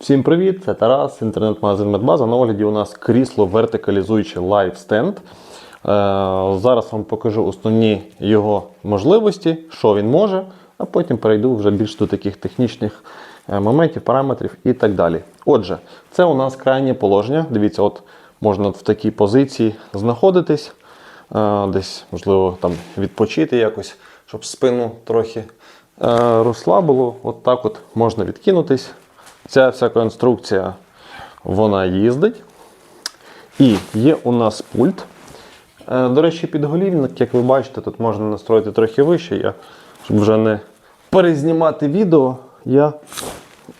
Всім привіт! Це Тарас, інтернет-магазин Медбаза. На огляді у нас крісло вертикалізуюче Live Stand. Е, Зараз вам покажу основні його можливості, що він може, а потім перейду вже більш до таких технічних е, моментів, параметрів і так далі. Отже, це у нас крайнє положення. Дивіться, от можна в такій позиції знаходитись, е, десь, можливо, там відпочити якось, щоб спину трохи розслабило. От так от можна відкинутись. Ця вся конструкція вона їздить. І є у нас пульт. Е, До речі, підголівник, як ви бачите, тут можна настроїти трохи вище. Я, щоб вже не перезнімати відео, я,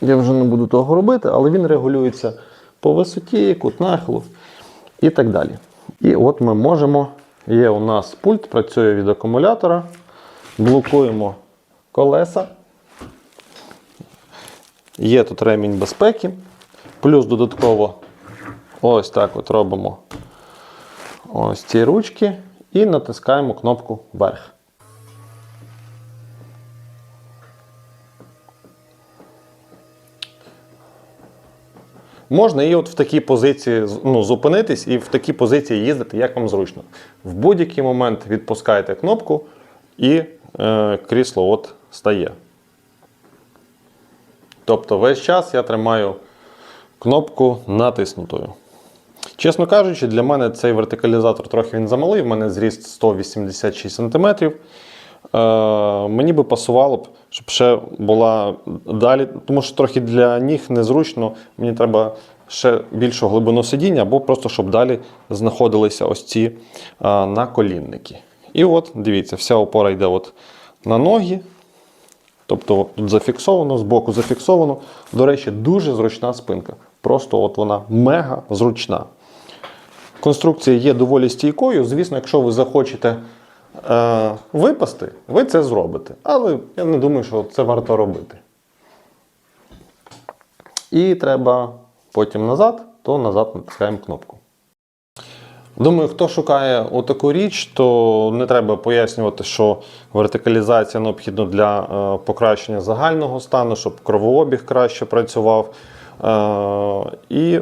я вже не буду того робити, але він регулюється по висоті, кут нахилу і так далі. І от ми можемо. Є у нас пульт, працює від акумулятора. Блокуємо колеса. Є тут ремінь безпеки. Плюс додатково ось так от робимо ось ці ручки і натискаємо кнопку вверх. Можна і от в такій позиції ну, зупинитись і в такій позиції їздити, як вам зручно. В будь-який момент відпускаєте кнопку і е, крісло от стає. Тобто весь час я тримаю кнопку натиснутою. Чесно кажучи, для мене цей вертикалізатор трохи він замалий, в мене зріст 186 см. Е, мені би пасувало б, щоб ще була далі, тому що трохи для ніг незручно, мені треба ще більшу глибину сидіння, або просто щоб далі знаходилися ось ці е, наколінники. І от, дивіться, вся опора йде от на ноги. Тобто тут зафіксовано, збоку зафіксовано. До речі, дуже зручна спинка. Просто от вона мега зручна. Конструкція є доволі стійкою. Звісно, якщо ви захочете е, випасти, ви це зробите. Але я не думаю, що це варто робити. І треба потім назад, то назад натискаємо кнопку. Думаю, хто шукає отаку річ, то не треба пояснювати, що вертикалізація необхідна для е, покращення загального стану, щоб кровообіг краще працював. Е, і,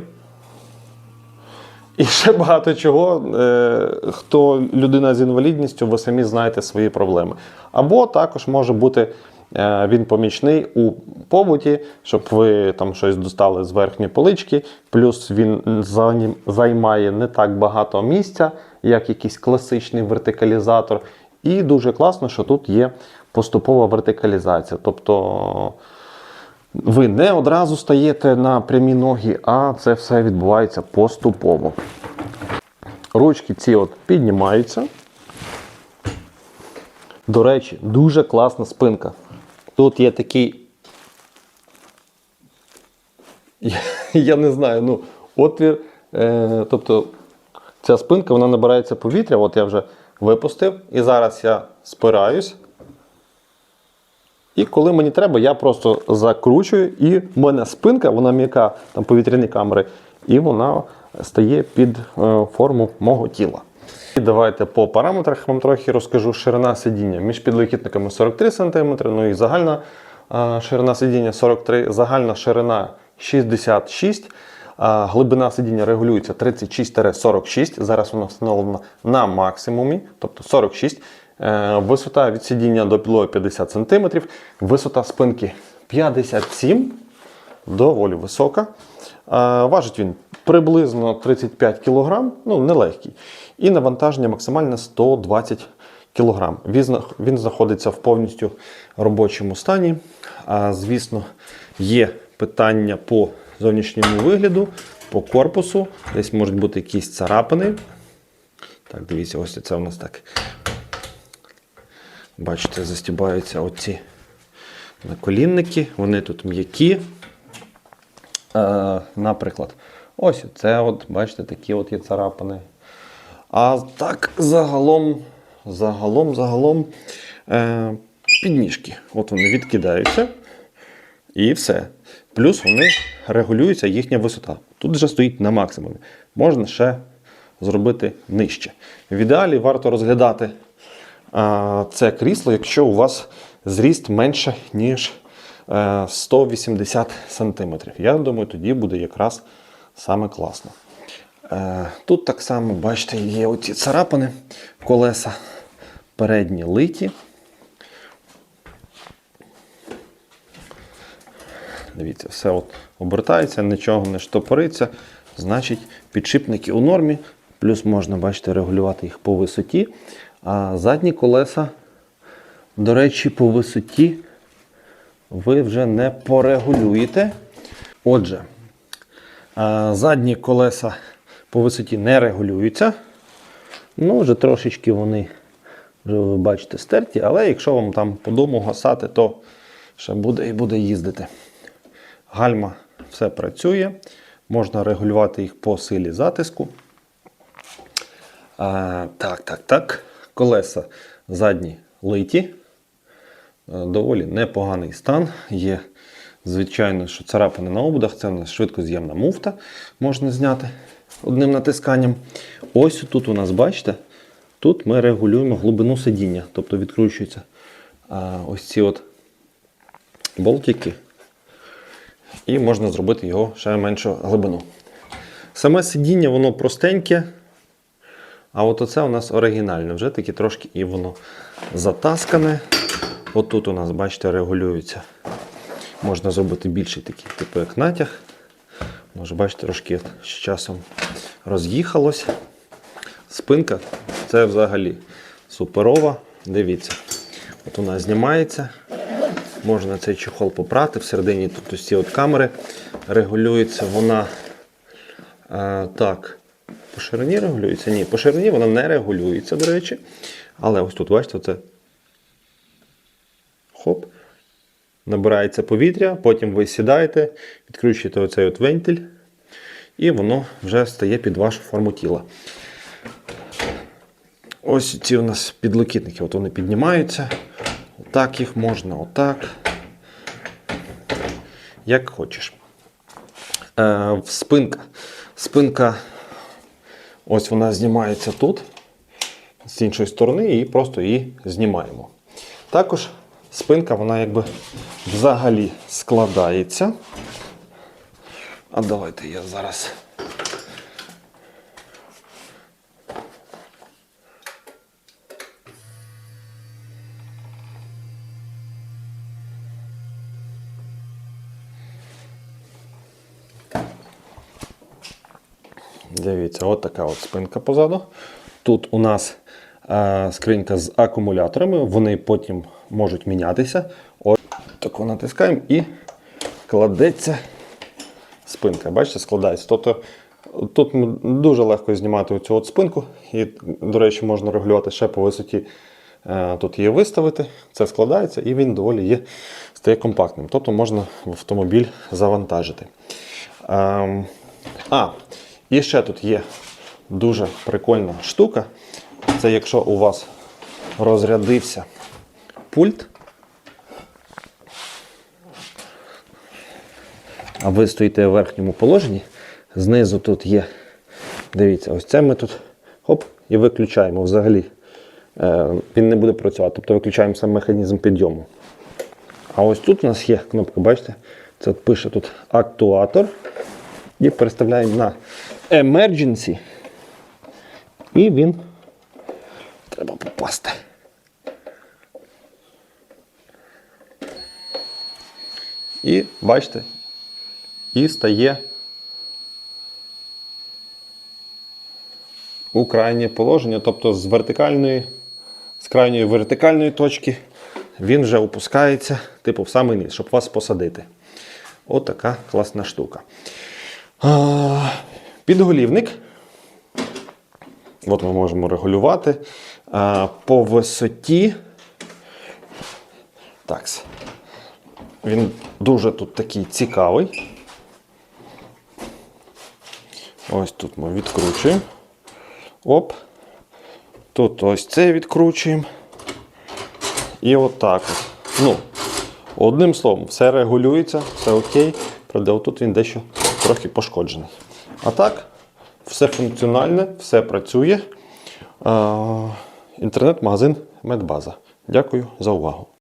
і ще багато чого. Е, хто людина з інвалідністю, ви самі знаєте свої проблеми. Або також може бути. Е, Він помічний у побуті, щоб ви там щось достали з верхньої полички. Плюс він займає не так багато місця, як якийсь класичний вертикалізатор. І дуже класно, що тут є поступова вертикалізація. Тобто ви не одразу стаєте на прямі ноги, а це все відбувається поступово. Ручки ці от піднімаються. До речі, дуже класна спинка. Тут є такий. Я, я не знаю, ну, отвір. Е, тобто ця спинка вона набирається повітря. От я вже випустив. І зараз я спираюсь. І коли мені треба, я просто закручую, і в мене спинка, вона м'яка, там повітряні камери, і вона стає під е, форму мого тіла. І давайте по параметрах вам трохи розкажу. Ширина сидіння між підлокітниками 43 см, ну і загальна ширина сидіння 43 загальна ширина 66 а Глибина сидіння регулюється 36-46. Зараз вона встановлена на максимумі, тобто 46. Е, Висота від сидіння до підлоги 50 см. Висота спинки 57 доволі висока. Важить він приблизно 35 кг, ну нелегкий. І навантаження максимальне 120 кг. Він, знаходиться в повністю робочому стані. А, звісно, є питання по зовнішньому вигляду, по корпусу. Десь можуть бути якісь царапини. Так, дивіться, ось це у нас так. Бачите, застібаються оці наколінники, вони тут м'які. Наприклад, ось це, от, бачите, такі от є царапини. А так, загалом, загалом, загалом, е, підніжки. От вони відкидаються. І все. Плюс вони регулюються їхня висота. Тут вже стоїть на максимумі. Можна ще зробити нижче. В ідеалі варто розглядати а, це крісло, якщо у вас зріст менше, ніж е, 180 см. Я думаю, тоді буде якраз саме класно. Е, Тут так само, бачите, є оці царапини колеса передні литі. Дивіться, все от обертається, нічого не штопориться. Значить, підшипники у нормі. Плюс можна, бачите, регулювати їх по висоті. А задні колеса, до речі, по висоті ви вже не порегулюєте. Отже, задні колеса по висоті не регулюються. Ну, вже трошечки вони, вже ви бачите, стерті, але якщо вам там по дому гасати, то ще буде і буде їздити. Гальма все працює. Можна регулювати їх по силі затиску. А, так, так, так. Колеса задні литі. Доволі непоганий стан. Є, звичайно, що царапини на ободах. Це у нас швидкоз'ємна муфта. Можна зняти одним натисканням. Ось тут у нас, бачите, тут ми регулюємо глибину сидіння. Тобто відкручуються ось ці от болтики. І можна зробити його ще меншу глибину. Саме сидіння, воно простеньке. А от оце у нас оригінальне, вже таки трошки і воно затаскане. Отут у нас, бачите, регулюється. Можна зробити більший такий, типу як натяг. Може, бачите, трошки з часом роз'їхалось. Спинка це взагалі суперова. Дивіться. От вона знімається. Можна цей чехол попрати. Всередині тут ось ці от камери регулюється вона. А, так. По ширині регулюється? Ні, по ширині вона не регулюється, до речі. Але ось тут, бачите, це хоп. Набирається повітря, потім ви сідаєте, відкручуєте оцей от вентиль, і воно вже стає під вашу форму тіла. Ось ці у нас підлокітники, от вони піднімаються. Отак їх можна, отак. Як хочеш. Е, спинка. Спинка Ось вона знімається тут, з іншої сторони, і просто її знімаємо. Також спинка, вона якби взагалі складається. А давайте я зараз. Дивіться, от така от спинка позаду. Тут у нас е, скринька з акумуляторами, вони потім можуть мінятися. Таку натискаємо і кладеться спинка. Бачите, складається. Тобто тут дуже легко знімати цю от спинку. І, до речі, можна регулювати ще по висоті. Е, Тут її виставити, це складається і він доволі є, стає компактним. Тобто можна в автомобіль завантажити. Ем, а, і ще тут є дуже прикольна штука. Це якщо у вас розрядився пульт, а ви стоїте в верхньому положенні, знизу тут є, дивіться, ось це ми тут хоп, і виключаємо взагалі. Е, Він не буде працювати, тобто виключаємо сам механізм підйому. А ось тут у нас є кнопка, бачите? Це пише тут актуатор. І переставляємо на Emergency. І він треба попасти. І бачите, і стає у крайнє положення, тобто з вертикальної, з крайньої вертикальної точки він вже опускається, типу, в самий низ, щоб вас посадити. От така класна штука. Підголівник. От ми можемо регулювати. По висоті. Так. Він дуже тут такий цікавий. Ось тут ми відкручуємо. Оп. Тут ось це відкручуємо. І отак от. Ну, одним словом, все регулюється, все окей. Правда, отут він дещо трохи пошкоджений. А так, все функціональне, все працює. Інтернет-магазин Медбаза. Дякую за увагу.